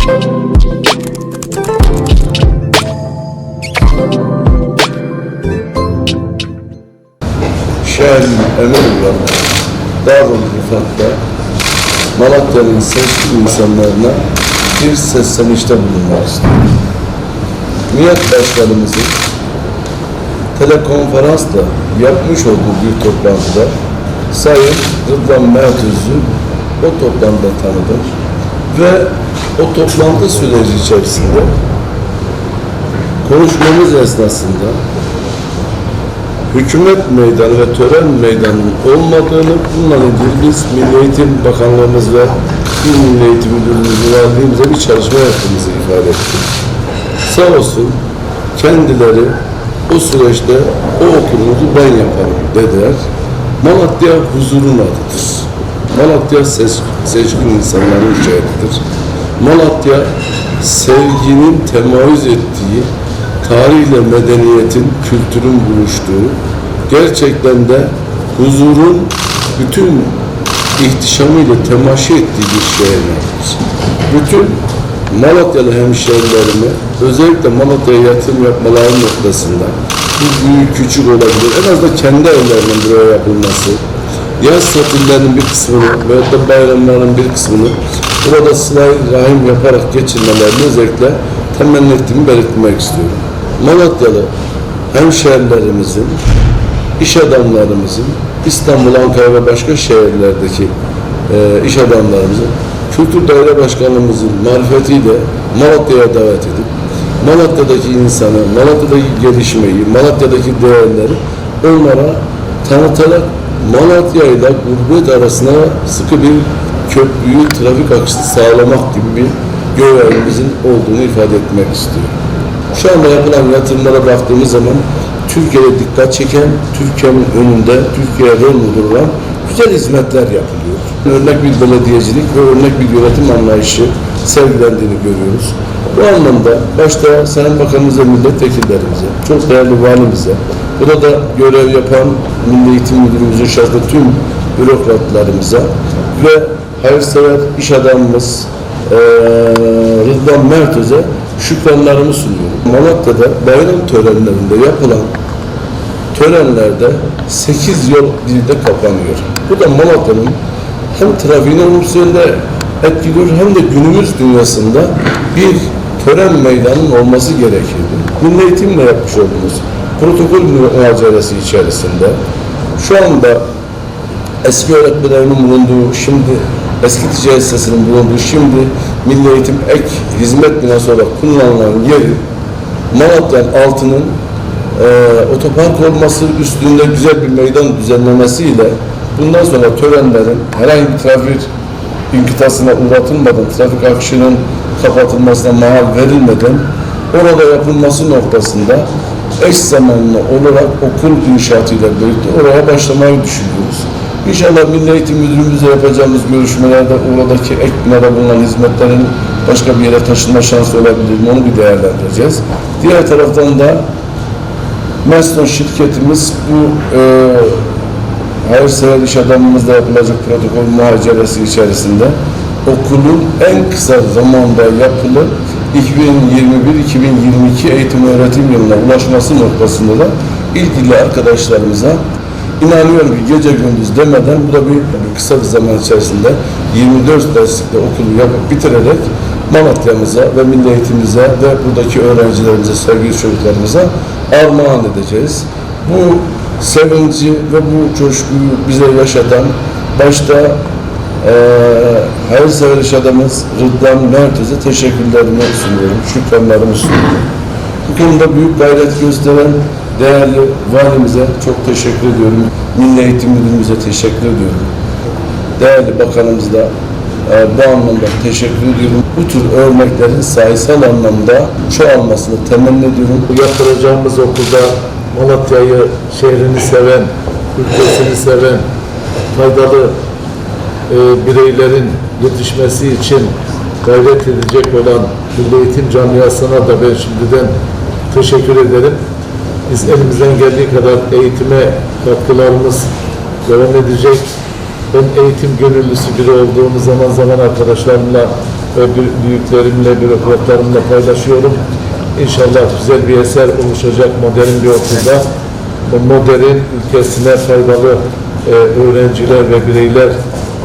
Şehrin Emirgan, Darul Rıfat'ta Malatya'nın seçkin insanlarına bir seslenişte bulunmak istiyorum. Nihat Başkanımızın telekonferansla yapmış olduğu bir toplantıda Sayın Rıdvan Mertöz'ü o toplantıda tanıdım ve o toplantı süreci içerisinde konuşmamız esnasında hükümet meydanı ve tören meydanının olmadığını bununla ilgili biz Milli Eğitim Bakanlığımız ve İl Milli Eğitim Müdürlüğümüzü verdiğimizde bir çalışma yaptığımızı ifade ettik. Sağ olsun kendileri o süreçte o okulumuzu ben yaparım dediler. Malatya huzurun adıdır. Malatya ses, seçkin insanların şehridir. Malatya sevginin temayüz ettiği, tarihle medeniyetin, kültürün buluştuğu, gerçekten de huzurun bütün ihtişamıyla temaşa ettiği bir şehirlerdir. Bütün Malatyalı hemşehrilerime özellikle Malatya'ya yatırım yapmaları noktasında bu büyük küçük olabilir. En azından kendi evlerinin buraya yapılması, yaz tatillerinin bir kısmını veyahut da bayramların bir kısmını burada sıla rahim yaparak geçirmelerini özellikle temenni ettiğimi belirtmek istiyorum. Malatyalı hemşehrilerimizin, iş adamlarımızın, İstanbul, Ankara ve başka şehirlerdeki e, iş adamlarımızın Kültür Daire Başkanımızın marifetiyle Malatya'ya davet edip Malatya'daki insanı, Malatya'daki gelişmeyi, Malatya'daki değerleri onlara tanıtarak Malatya ile gurbet arasına sıkı bir köprüyü, trafik akışı sağlamak gibi bir görevimizin olduğunu ifade etmek istiyorum. Şu anda yapılan yatırımlara baktığımız zaman Türkiye'de dikkat çeken, Türkiye'nin önünde, Türkiye'ye rol model güzel hizmetler yapılıyor. Örnek bir belediyecilik ve örnek bir yönetim anlayışı sergilendiğini görüyoruz. Bu anlamda başta Sayın Bakanımız ve milletvekillerimize, çok değerli valimize, burada görev yapan Milli Eğitim Müdürümüzün şartlı tüm bürokratlarımıza ve hayırsever iş adamımız eee Rıdvan Mertöz'e şükranlarımı sunuyorum. Malatya'da bayram törenlerinde yapılan törenlerde 8 yol birde kapanıyor. Bu da Malatya'nın hem trafiğini yönde etkiliyor hem de günümüz dünyasında bir tören meydanının olması gerekiyordu. Milli Eğitim'le yapmış olduğumuz protokol mücadelesi içerisinde şu anda eski öğretmenlerimin bulunduğu, şimdi eski ticaret sitesinin bulunduğu, şimdi Milli Eğitim ek hizmet binası olarak kullanılan yeri Malatya'nın altının e, otopark olması üstünde güzel bir meydan düzenlemesiyle bundan sonra törenlerin herhangi bir trafik inkıtasına uğratılmadan, trafik akışının kapatılmasına mahal verilmeden orada yapılması noktasında eş zamanlı olarak okul inşaatıyla birlikte oraya başlamayı düşünüyoruz. İnşallah Milli Eğitim Müdürümüzle yapacağımız görüşmelerde oradaki ek binada bulunan hizmetlerin başka bir yere taşınma şansı olabilir mi onu bir değerlendireceğiz. Diğer taraftan da Meston şirketimiz bu e, hayırsever iş adamımızla yapılacak protokol muhaceresi içerisinde okulun en kısa zamanda yapılıp 2021-2022 eğitim öğretim yılına ulaşması noktasında da ilgili arkadaşlarımıza inanıyorum ki gece gündüz demeden bu da bir, kısa bir zaman içerisinde 24 derslikte okulu yapıp bitirerek Malatya'mıza ve milli eğitimimize ve buradaki öğrencilerimize, sevgili çocuklarımıza armağan edeceğiz. Bu sevinci ve bu coşkuyu bize yaşatan başta eee hayırsever iş adamımız Rıdvan Mertez'e teşekkürlerimi sunuyorum, şükranlarımı sunuyorum. Bu konuda büyük gayret gösteren değerli valimize çok teşekkür ediyorum. Milli Eğitim Müdürümüze teşekkür ediyorum. Değerli bakanımız da e, bu anlamda teşekkür ediyorum. Bu tür örneklerin sayısal anlamda çoğalmasını temenni ediyorum. Yaptıracağımız okulda Malatya'yı, şehrini seven, ülkesini seven, faydalı e, bireylerin yetişmesi için gayret edecek olan Milli Eğitim Camiası'na da ben şimdiden teşekkür ederim. Biz elimizden geldiği kadar eğitime katkılarımız devam edecek. Ben eğitim gönüllüsü biri olduğumu zaman zaman arkadaşlarımla ve büy- büyüklerimle, bürokratlarımla paylaşıyorum. İnşallah güzel bir eser oluşacak modern bir okulda. Modern ülkesine faydalı e, öğrenciler ve bireyler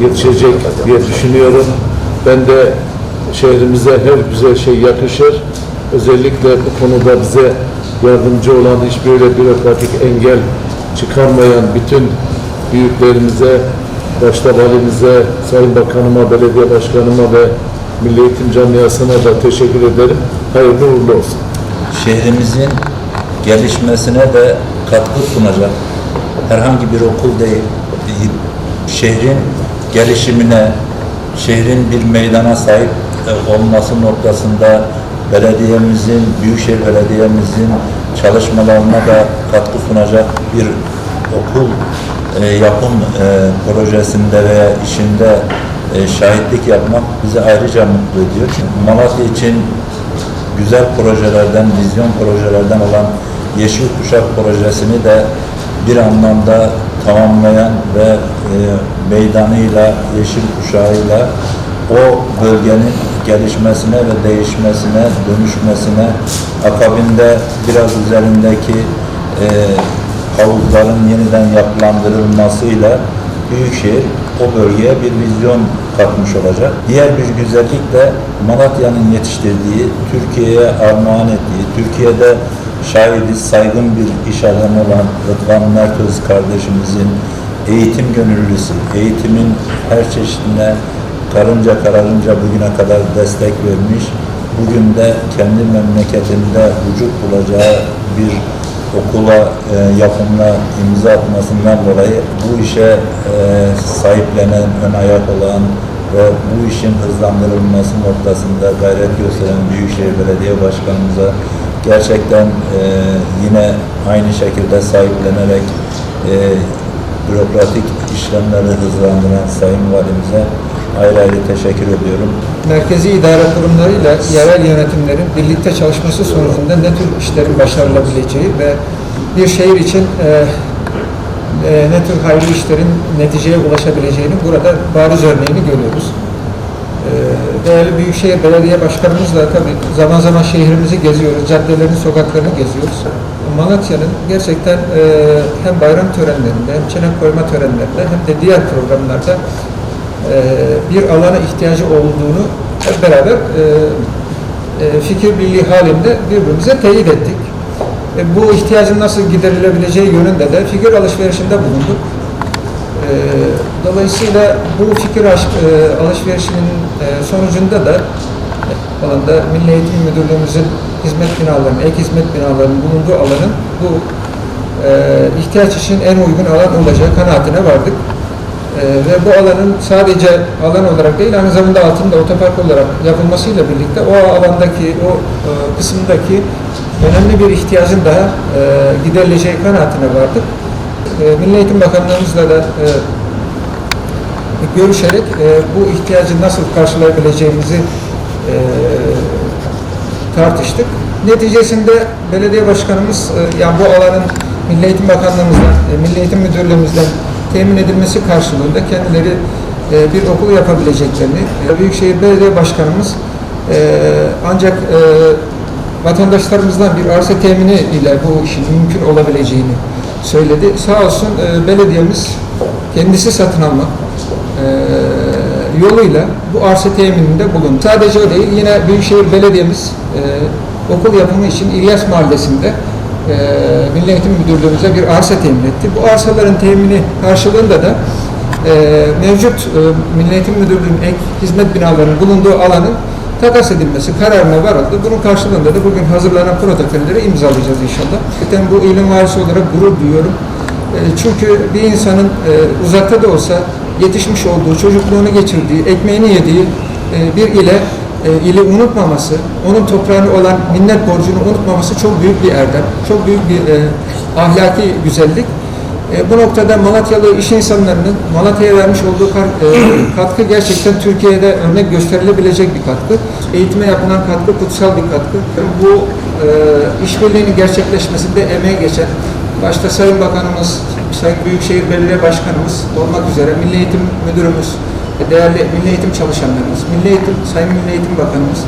yetişecek diye düşünüyorum. Ben de şehrimize her güzel şey yakışır. Özellikle bu konuda bize yardımcı olan hiç böyle bürokratik engel çıkarmayan bütün büyüklerimize, başta valimize, Sayın Bakanıma, belediye başkanıma ve Milli Eğitim Camiası'na da teşekkür ederim. Hayırlı uğurlu olsun. şehrimizin gelişmesine de katkı sunacak herhangi bir okul değil, şehrin gelişimine, şehrin bir meydana sahip e, olması noktasında belediyemizin, Büyükşehir Belediye'mizin çalışmalarına da katkı sunacak bir okul e, yapım e, projesinde veya işinde e, şahitlik yapmak bizi ayrıca mutlu ediyor. Malatya için güzel projelerden, vizyon projelerden olan Yeşil Kuşak projesini de bir anlamda tamamlayan ve e, meydanıyla, yeşil kuşağıyla o bölgenin gelişmesine ve değişmesine, dönüşmesine, akabinde biraz üzerindeki e, havuzların yeniden yapılandırılmasıyla Büyükşehir o bölgeye bir vizyon katmış olacak. Diğer bir güzellik de Malatya'nın yetiştirdiği, Türkiye'ye armağan ettiği, Türkiye'de şahidi saygın bir iş adamı olan Rıdvan Mertöz kardeşimizin eğitim gönüllüsü, eğitimin her çeşidine karınca kararınca bugüne kadar destek vermiş, bugün de kendi memleketinde vücut bulacağı bir okula e, yapımına imza atmasından dolayı bu işe e, sahiplenen, ön ayak olan ve bu işin hızlandırılması noktasında gayret gösteren Büyükşehir Belediye Başkanımıza gerçekten e, yine aynı şekilde sahiplenerek e, bürokratik işlemleri hızlandıran Sayın Valimize ayrı ayrı teşekkür ediyorum. merkezi idare kurumlarıyla yerel yönetimlerin birlikte çalışması sonucunda ne tür işlerin başarılabileceği ve bir şehir için e, e, ne tür hayırlı işlerin neticeye ulaşabileceğini burada bariz örneğini görüyoruz. E, değerli Büyükşehir Belediye Başkanımızla tabii zaman zaman şehrimizi geziyoruz, caddelerin, sokaklarını geziyoruz. Malatya'nın gerçekten e, hem bayram törenlerinde hem çenek koyma törenlerinde hem de diğer programlarda bir alana ihtiyacı olduğunu hep beraber e, e, fikir birliği halinde birbirimize teyit ettik. E, bu ihtiyacın nasıl giderilebileceği yönünde de fikir alışverişinde bulunduk. E, dolayısıyla bu fikir e, alışverişinin e, sonucunda da e, alanda Milli Eğitim Müdürlüğümüzün hizmet binalarının, ek hizmet binalarının bulunduğu alanın bu e, ihtiyaç için en uygun alan olacağı kanaatine vardık. Ee, ve bu alanın sadece alan olarak değil aynı zamanda altında otopark olarak yapılmasıyla birlikte o alandaki, o e, kısımdaki önemli bir ihtiyacın daha e, giderileceği kanaatine vardık. E, Milli Eğitim Bakanlığımızla da e, görüşerek e, bu ihtiyacı nasıl karşılayabileceğimizi e, tartıştık. Neticesinde belediye başkanımız e, yani bu alanın Milli Eğitim Bakanlığımızdan, e, Milli Eğitim Müdürlüğümüzden temin edilmesi karşılığında kendileri e, bir okul yapabileceklerini, e, Büyükşehir Belediye Başkanımız e, ancak e, vatandaşlarımızdan bir arsa temini ile bu işin mümkün olabileceğini söyledi. Sağ olsun e, belediyemiz kendisi satın alma e, yoluyla bu arsa temininde bulundu. Sadece o değil, yine Büyükşehir Belediye'miz e, okul yapımı için İlyas Mahallesi'nde e, Milli Eğitim Müdürlüğümüze bir arsa temin etti. Bu arsaların temini karşılığında da e, mevcut e, Milli Eğitim Müdürlüğü'nün ek hizmet binalarının bulunduğu alanın takas edilmesi kararına varıldı. Bunun karşılığında da bugün hazırlanan protokolleri imzalayacağız inşallah. Zaten bu ilim varisi olarak gurur duyuyorum. E, Çünkü bir insanın e, uzakta da olsa yetişmiş olduğu, çocukluğunu geçirdiği, ekmeğini yediği e, bir ile e, ili unutmaması, onun toprağını olan minnet borcunu unutmaması çok büyük bir erdem, çok büyük bir e, ahlaki güzellik. E, bu noktada Malatyalı iş insanlarının Malatya'ya vermiş olduğu kar- e, katkı gerçekten Türkiye'de örnek gösterilebilecek bir katkı. Eğitime yapılan katkı kutsal bir katkı. Bu e, işbirliğinin gerçekleşmesinde emeği geçen başta Sayın Bakanımız, Sayın Büyükşehir Belediye Başkanımız olmak üzere Milli Eğitim Müdürümüz, değerli Milli Eğitim çalışanlarımız, Milli Eğitim, Sayın Milli Eğitim Bakanımız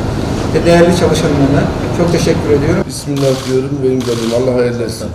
ve değerli çalışanlarına çok teşekkür ediyorum. Bismillah diyorum. Benim canım Allah hayırlı etsin.